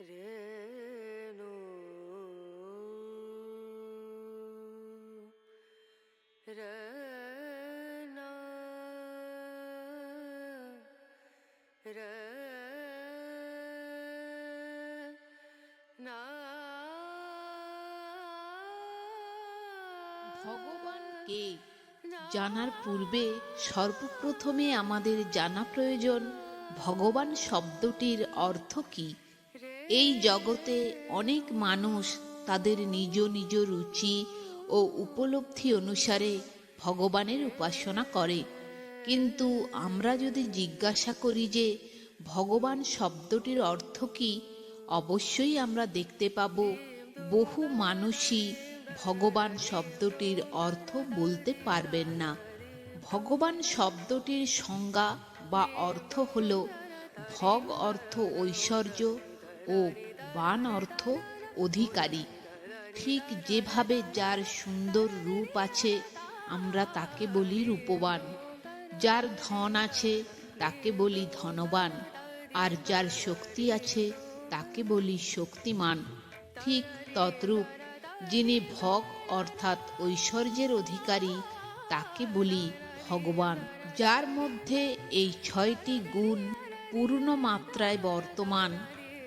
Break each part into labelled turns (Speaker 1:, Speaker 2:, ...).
Speaker 1: রেনা
Speaker 2: ভগবান কে? জানার পূর্বে সর্বপ্রথমে আমাদের জানা প্রয়োজন ভগবান শব্দটির অর্থ কি? এই জগতে অনেক মানুষ তাদের নিজ নিজ রুচি ও উপলব্ধি অনুসারে ভগবানের উপাসনা করে। কিন্তু আমরা যদি জিজ্ঞাসা করি যে, ভগবান শব্দটির অর্থ কি? অবশ্যই আমরা দেখতে পাব, বহু মানুষই ভগবান শব্দটির অর্থ বলতে পারবেন না। ভগবান শব্দটির সংজ্ঞা বা অর্থ হল ভগ অর্থ ঐশ্বর্য ও বান অর্থ অধিকারী। ঠিক যেভাবে যার সুন্দর রূপ আছে, আমরা তাকে বলি রূপবান। যার ধন আছে, তাকে বলি ধনবান। আর যার শক্তি আছে, তাকে বলি শক্তিমান। ঠিক তদ্রূপ, যিনি ভগ অর্থাৎ ঐশ্বর্যের অধিকারী, তাকে বলি ভগবান। যার মধ্যে এই ছয়টি গুণ পূর্ণ মাত্রায় বর্তমান।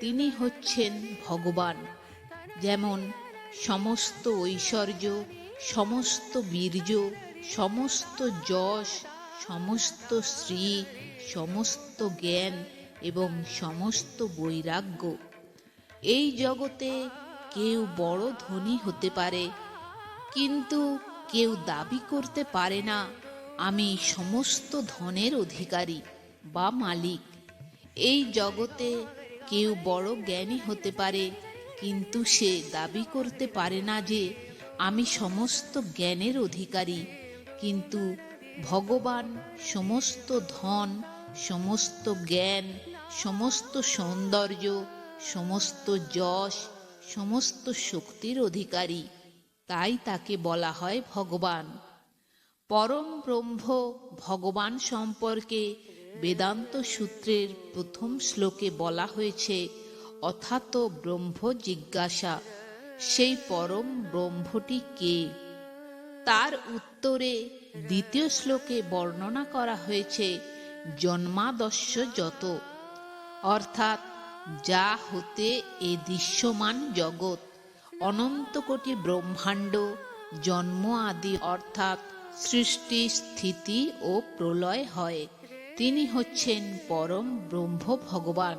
Speaker 2: তিনি হচ্ছেন ভগবান। যেমন সমস্ত ঐশ্বর্য, সমস্ত বীর্য, সমস্ত যশ, সমস্ত শ্রী সমস্ত জ্ঞান এবং সমস্ত বৈরাগ্য। এই জগতে কেউ বড় ধনী হতে পারে, কিন্তু কেউ দাবি করতে পারে না, আমি সমস্ত ধনের অধিকারী বা মালিক। এই জগতে কেউ বড় জ্ঞানী হতে পারে, কিন্তু সে দাবি করতে পারে না যে, আমি সমস্ত জ্ঞানের অধিকারী। কিন্তু ভগবান সমস্ত ধন, সমস্ত জ্ঞান, সমস্ত সৌন্দর্য, সমস্ত যশ, সমস্ত শক্তির অধিকারী। তাই তাকে বলা হয় ভগবান। পরম ব্রহ্ম ভগবান সম্পর্কে বেদান্ত সূত্রের প্রথম শ্লোকে বলা হয়েছে, অথাত ব্রহ্ম জিজ্ঞাসা, সেই পরম ব্রহ্মটি কে? তার উত্তরে দ্বিতীয় শ্লোকে বর্ণনা করা হয়েছে, জন্মাদস্য যত। অর্থাৎ, যা হতে এ দৃশ্যমান জগৎ, অনন্ত কোটি ব্রহ্মাণ্ড, জন্ম আদি। অর্থাৎ, সৃষ্টি, স্থিতি ও প্রলয় হয়। তিনি হচ্ছেন পরম ব্রহ্ম ভগবান।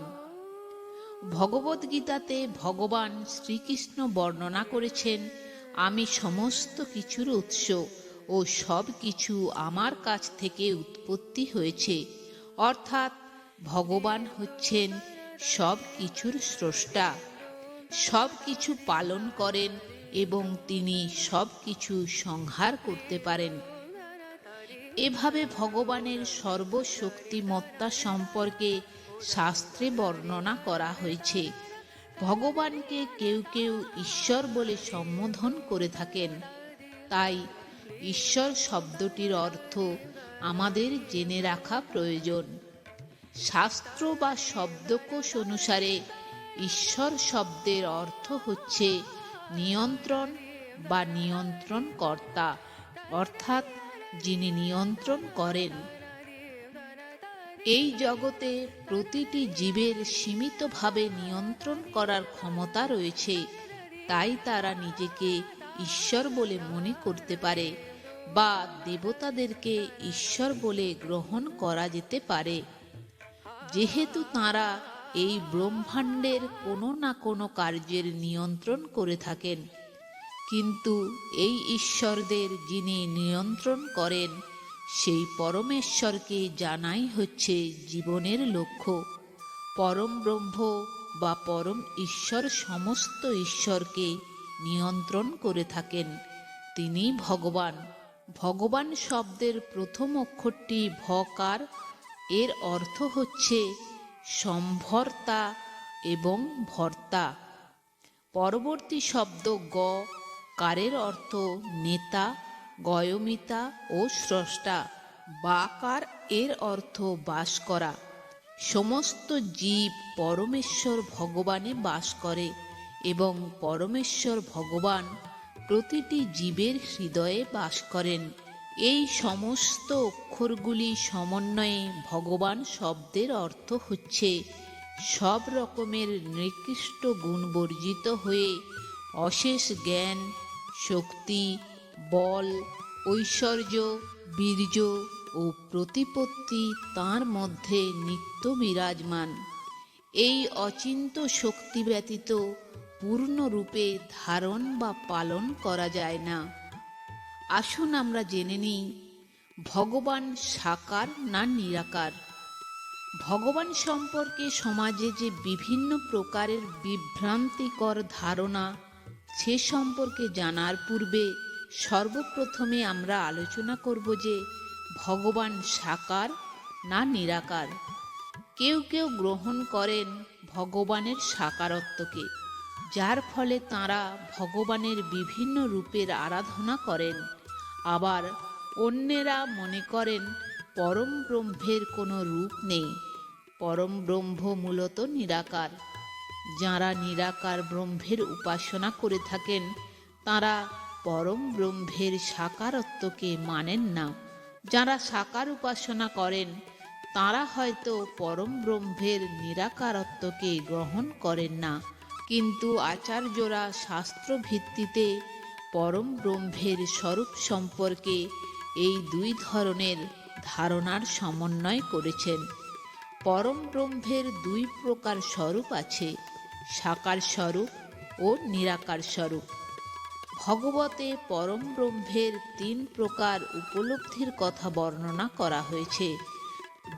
Speaker 2: ভগবদ্গীতাতে ভগবান শ্রীকৃষ্ণ বর্ণনা করেছেন, আমি সমস্ত কিছুর উৎস ও সব কিছু আমার কাছ থেকে উৎপত্তি হয়েছে। অর্থাৎ ভগবান হচ্ছেন সব কিছুর স্রষ্টা। সব কিছু পালন করেন এবং তিনি সব কিছু সংহার করতে পারেন। এভাবে ভগবানের সর্বশক্তিমত্তা সম্পর্কে শাস্ত্রে বর্ণনা করা হয়েছে। ভগবানকে কেউ কেউ ঈশ্বর বলে সম্বোধন করে থাকেন। তাই ঈশ্বর শব্দটির অর্থ আমাদের জেনে রাখা প্রয়োজন। শাস্ত্র বা শব্দকোষ অনুসারে ঈশ্বর শব্দের অর্থ হচ্ছে নিয়ন্ত্রণ বা নিয়ন্ত্রণ কর্তা অর্থাৎ যিনি নিয়ন্ত্রণ করেন। এই জগতে প্রতিটি জীবের সীমিতভাবে নিয়ন্ত্রণ করার ক্ষমতা রয়েছে। তাই তারা নিজেকে ঈশ্বর বলে মনে করতে পারে বা দেবতাদেরকে ঈশ্বর বলে গ্রহণ করা যেতে পারে। যেহেতু তারা এই ব্রহ্মাণ্ডের কোনো না কোনো কার্যের নিয়ন্ত্রণ করে থাকেন কিন্তু এই ঈশ্বরদের যিনি নিয়ন্ত্রণ করেন, সেই পরমেশ্বরকে জানাই হচ্ছে জীবনের লক্ষ্য। পরম ব্রহ্ম বা পরম ঈশ্বর সমস্ত ঈশ্বরকে নিয়ন্ত্রণ করে থাকেন। তিনি ভগবান। ভগবান শব্দের প্রথম অক্ষরটি ভকার। এর অর্থ হচ্ছে সম্ভর্তা এবং ভর্তা। পরবর্তী শব্দ গ কারের অর্থ নেতা, গয়মিতা ও স্রষ্টা। বাকার এর অর্থ বাস করা। সমস্ত জীব পরমেশ্বর ভগবানে বাস করে এবং পরমেশ্বর ভগবান প্রতিটি জীবের হৃদয়ে বাস করেন। এই সমস্ত অক্ষরগুলি সমন্বয়ে ভগবান শব্দের অর্থ হচ্ছে সব রকমের নিকৃষ্ট গুণ বর্জিত হয়ে অশেষ জ্ঞান শক্তি, বল, ঐশ্বর্য, বীর্য ও প্রতিপত্তি তার মধ্যে নিত্য বিরাজমান। এই অচিন্ত শক্তি ব্যতীত পূর্ণরূপে ধারণ বা পালন করা যায় না। আসুন আমরা জেনে নিই, ভগবান সাকার না নিরাকার? ভগবান সম্পর্কে সমাজে যে বিভিন্ন প্রকারের বিভ্রান্তিকর ধারণা সে সম্পর্কে জানার পূর্বে সর্বপ্রথমে আমরা আলোচনা করব যে ভগবান সাকার না নিরাকার। কেউ কেউ গ্রহণ করেন ভগবানের সাকারত্বকে, যার ফলে তারা ভগবানের বিভিন্ন রূপের আরাধনা করেন। আবার অন্যেরা মনে করেন পরম ব্রহ্মের কোনো রূপ নেই, পরম ব্রহ্ম মূলত নিরাকার। যাঁরা নিরাকার ব্রহ্মের উপাসনা করে থাকেন, তারা পরম ব্রহ্মের সাকারত্বকে মানেন না। যারা সাকার উপাসনা করেন, তারা হয়তো পরম ব্রহ্মের নিরাকারত্বকে গ্রহণ করেন না। কিন্তু আচার্যরা শাস্ত্র ভিত্তিতে পরম ব্রহ্মের স্বরূপ সম্পর্কে এই দুই ধরনের ধারণার সমন্বয় করেছেন। পরম ব্রহ্মের দুই প্রকার স্বরূপ আছে। সাকার স্বরূপ ও নিরাকার স্বরূপ। ভগবতে পরম ব্রহ্মের তিন প্রকার উপলব্ধির কথা বর্ণনা করা হয়েছে।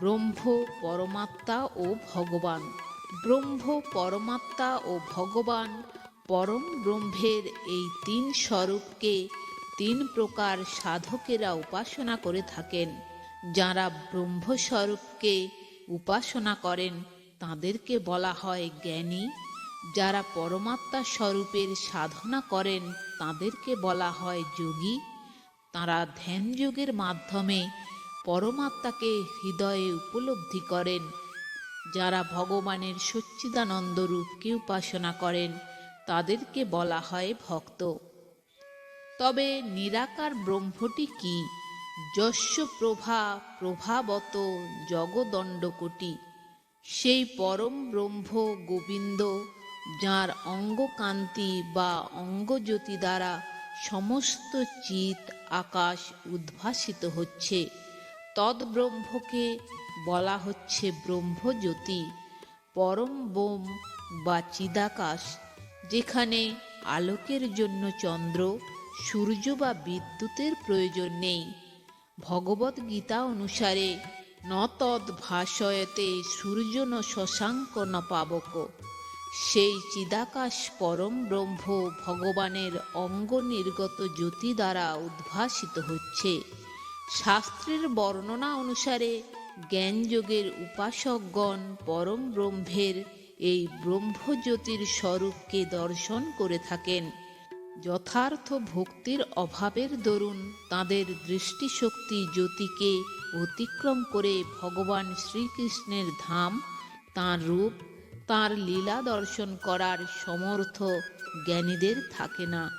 Speaker 2: ব্রহ্ম, পরমাত্মা ও ভগবান। ব্রহ্ম, পরমাত্মা ও ভগবান পরম ব্রহ্মের এই তিন স্বরূপকে তিন প্রকার সাধকেরা উপাসনা করে থাকেন। যারা ব্রহ্মস্বরূপকে উপাসনা করেন, তাদেরকে বলা হয় জ্ঞানী যারা পরমাত্মা স্বরূপের সাধনা করেন, তাদেরকে বলা হয় যোগী। তারা ধ্যান যোগের মাধ্যমে পরমাত্মাকে হৃদয়ে উপলব্ধি করেন। যারা ভগবানের সচ্চিদানন্দ রূপকে উপাসনা করেন, তাদেরকে বলা হয় ভক্ত। তবে নিরাকার ব্রহ্মটি কি? যস্য প্রভা প্রভাবত জগদণ্ডকোটি। সেই পরম ব্রহ্ম গোবিন্দ যার অঙ্গকান্তি বা অঙ্গজ্যোতি দ্বারা সমস্ত চিত আকাশ উদ্ভাসিত হচ্ছে। তদ্ব্রহ্মকে বলা হচ্ছে ব্রহ্মজ্যোতি, পরম বোম বা চিদাকাশ, যেখানে আলোকের জন্য চন্দ্র, সূর্য বা বিদ্যুতের প্রয়োজন নেই। ভগবত গীতা অনুসারে ন তদ ভাষয়তে সূর্য ন শশাঙ্ক ন পাবক। সেই চিদাকাশ পরম ব্রহ্ম ভগবানের অঙ্গ নির্গত জ্যোতি দ্বারা উদ্ভাসিত হচ্ছে। শাস্ত্রের বর্ণনা অনুসারে জ্ঞানযোগের উপাসকগণ পরম ব্রহ্মের এই ব্রহ্মজ্যোতির স্বরূপকে দর্শন করে থাকেন। যথার্থ ভক্তির অভাবের দরুন তাদের দৃষ্টিশক্তি জ্যোতিকে অতিক্রম করে ভগবান শ্রীকৃষ্ণের ধাম, তাঁর রূপ তাঁর লীলা দর্শন করার সমর্থ জ্ঞানীদের থাকে না।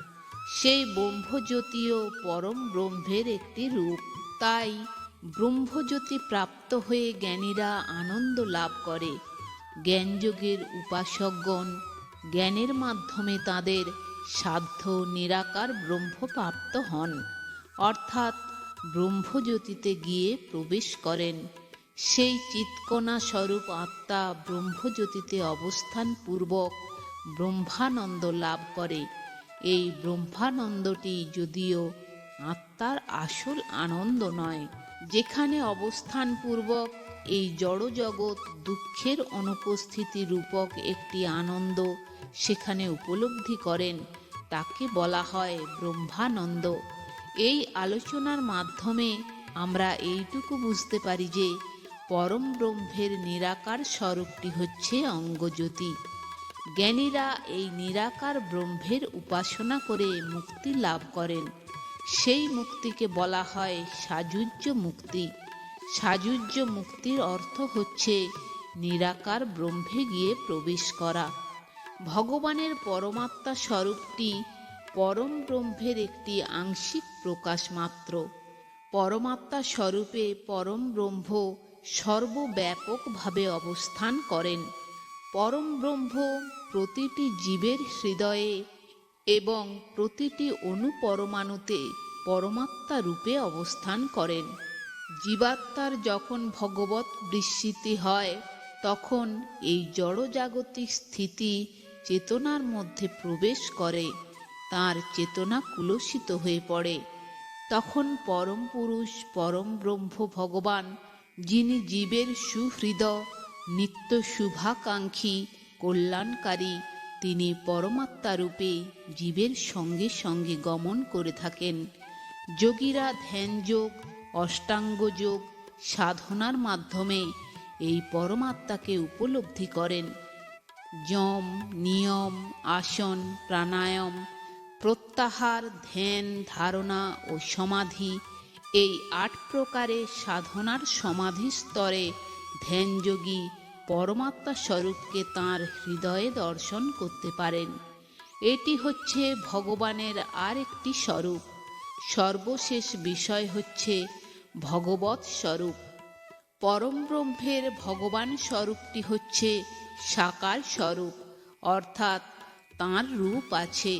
Speaker 2: সেই ব্রহ্মজ্যোতিও পরম ব্রহ্মের একটি রূপ। তাই ব্রহ্মজ্যোতি প্রাপ্ত হয়ে জ্ঞানীরা আনন্দ লাভ করে। জ্ঞানযোগের উপাসকগণ জ্ঞানের মাধ্যমে তাদের সাধ্য নিরাকার ব্রহ্মপ্রাপ্ত হন। অর্থাৎ ব্রহ্মজ্যোতিতে গিয়ে প্রবেশ করেন। সেই চিৎকণা স্বরূপ আত্মা ব্রহ্মজ্যোতিতে অবস্থান পূর্বক ব্রহ্মানন্দ লাভ করে। এই ব্রহ্মানন্দটি যদিও আত্মার আসল আনন্দ নয়, যেখানে অবস্থান পূর্বক এই জড়জগৎ দুঃখের অনুপস্থিতি রূপক একটি আনন্দ সেখানে উপলব্ধি করেন, তাকে বলা হয় ব্রহ্মানন্দ। এই আলোচনার মাধ্যমে আমরা এইটুকু বুঝতে পারি যে পরম ব্রহ্মের নিরাকার স্বরূপটি হচ্ছে অঙ্গজ্যোতি। জ্ঞানীরা এই নিরাকার ব্রহ্মের উপাসনা করে মুক্তি লাভ করেন। সেই মুক্তিকে বলা হয় সাযুজ্য মুক্তি। সাযুজ্য মুক্তির অর্থ হচ্ছে নিরাকার ব্রহ্মে গিয়ে প্রবেশ করা। ভগবানের পরমাত্মা স্বরূপটি পরম ব্রহ্মের একটি আংশিক প্রকাশ মাত্র। পরমাত্মা স্বরূপে পরম ব্রহ্ম সর্বব্যাপকভাবে অবস্থান করেন। পরম ব্রহ্ম প্রতিটি জীবের হৃদয়ে এবং প্রতিটি অনুপরমাণুতে পরমাত্মা রূপে অবস্থান করেন। জীবাত্মার যখন ভগবত বিস্মৃতি হয়, তখন এই জড়জাগতিক স্থিতি চেতনার মধ্যে প্রবেশ করে, তার চেতনা কুলসিত হয়ে পড়ে। তখন পরম পুরুষ, পরম ব্রহ্ম ভগবান যিনি জীবের সুহৃদ নিত্য শুভাকাঙ্ক্ষী, কল্যাণকারী, তিনি পরমাত্মারূপে জীবের সঙ্গে সঙ্গে গমন করে থাকেন। যোগীরা ধ্যানযোগ অষ্টাঙ্গ যোগ, সাধনার মাধ্যমে এই পরমাত্মাকে উপলব্ধি করেন। যম নিয়ম, আসন, প্রাণায়াম, প্রত্যাহার, ধ্যান, ধারণা ও সমাধি এই আট প্রকারে সাধনার সমাধি স্তরে ধ্যানযোগী পরমাত্মা স্বরূপকে তাঁর হৃদয়ে দর্শন করতে পারেন। এটি হচ্ছে ভগবানের আর একটি স্বরূপ। সর্বশেষ বিষয় হচ্ছে ভগবত স্বরূপ। পরম ব্রহ্মের ভগবান স্বরূপটি হচ্ছে সাকার স্বরূপ, অর্থাৎ তাঁর রূপ আছে।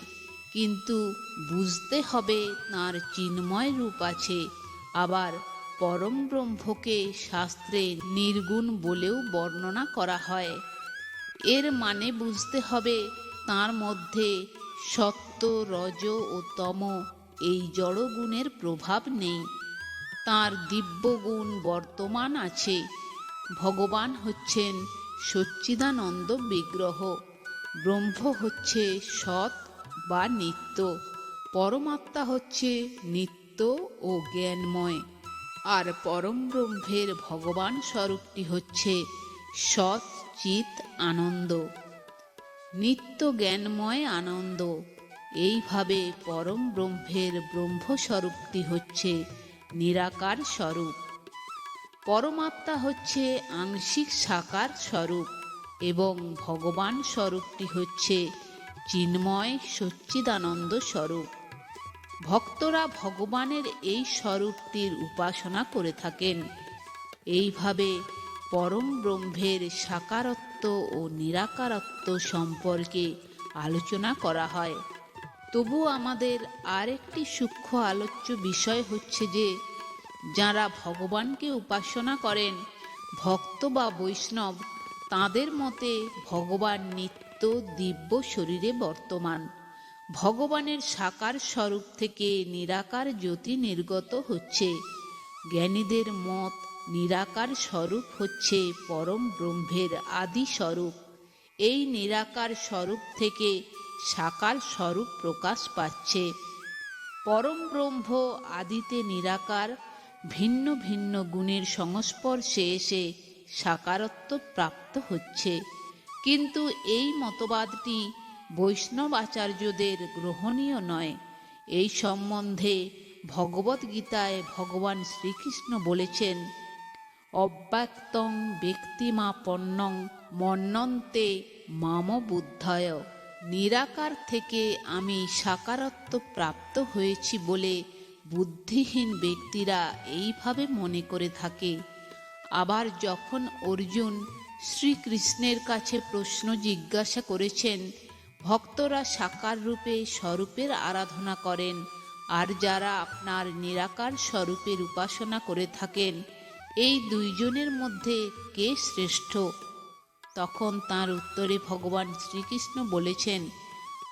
Speaker 2: কিন্তু বুঝতে হবে তাঁর চিন্ময় রূপ আছে। আবার পরম ব্রহ্মকে শাস্ত্রে নির্গুণ বলেও বর্ণনা করা হয়। এর মানে বুঝতে হবে তার মধ্যে সত্য রজ ও তম এই জড়গুণের প্রভাব নেই। তার দিব্যগুণ বর্তমান আছে। ভগবান হচ্ছেন সচ্চিদানন্দ বিগ্রহ। ব্রহ্ম হচ্ছে সৎ বা নিত্য। পরমাত্মা হচ্ছে নিত্য ও জ্ঞানময়। আর পরম ব্রহ্মের ভগবান স্বরূপটি হচ্ছে সৎ চিত আনন্দ। নিত্য জ্ঞানময় আনন্দ। এইভাবে পরম ব্রহ্মের ব্রহ্মস্বরূপটি হচ্ছে নিরাকার স্বরূপ। পরমাত্মা হচ্ছে আংশিক সাকার স্বরূপ এবং ভগবান স্বরূপটি হচ্ছে চিন্ময় সচ্চিদানন্দ স্বরূপ। ভক্তরা ভগবানের এই স্বরূপটির উপাসনা করে থাকেন। এইভাবে পরম ব্রহ্মের সাকারত্ব ও নিরাকারত্ব সম্পর্কে আলোচনা করা হয়। তবু আমাদের আরেকটি সূক্ষ্ম আলোচ্য বিষয় হচ্ছে যে, যারা ভগবানকে উপাসনা করেন, ভক্ত বা বৈষ্ণব, তাদের মতে ভগবান নিত্য দিব্য শরীরে বর্তমান। ভগবানের সাকার স্বরূপ থেকে নিরাকার জ্যোতি নির্গত হচ্ছে। জ্ঞানীদের মত নিরাকার স্বরূপ হচ্ছে পরম ব্রহ্মের আদি স্বরূপ। এই নিরাকার স্বরূপ থেকে সাকার স্বরূপ প্রকাশ পাচ্ছে। পরম ব্রহ্ম আদিতে নিরাকার, ভিন্ন ভিন্ন গুণের সংস্পর্শে এসে সাকারত্ব প্রাপ্ত হচ্ছে। কিন্তু এই মতবাদটি বৈষ্ণব আচার্যদের গ্রহণীয় নয়। এই সম্বন্ধে ভগবদ্গীতায় ভগবান শ্রীকৃষ্ণ বলেছেন, অব্যক্তং ব্যক্তিমাপন্নং মন্নন্তে মাম বুদ্ধয়। নিরাকার থেকে আমি সাকারত্ব প্রাপ্ত হয়েছি বলে বুদ্ধিহীন ব্যক্তিরা এইভাবে মনে করে থাকে। আবার যখন অর্জুন শ্রীকৃষ্ণের কাছে প্রশ্ন জিজ্ঞাসা করেছেন, ভক্তরা সাকার রূপে স্বরূপের আরাধনা করেন, আর যারা আপনার নিরাকার স্বরূপের উপাসনা করে থাকেন, এই দুইজনের মধ্যে কে শ্রেষ্ঠ? তখন তার উত্তরে ভগবান শ্রীকৃষ্ণ বলেছেন,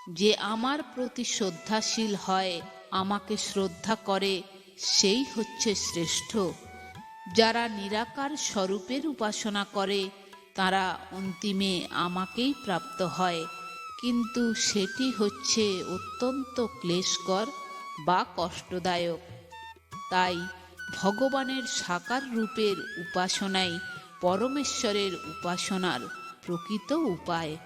Speaker 2: যে আমার প্রতি শ্রদ্ধাশীল হয়, আমাকে শ্রদ্ধা করে, সেই হচ্ছে শ্রেষ্ঠ। যারা নিরাকার স্বরূপের উপাসনা করে তারা অন্তিমে আমাকেই প্রাপ্ত হয়। কিন্তু সেটি হচ্ছে অত্যন্ত ক্লেশকর বা কষ্টদায়ক। তাই ভগবানের সাকার রূপের উপাসনাই পরমেশ্বরের উপাসনার প্রকৃত উপায়।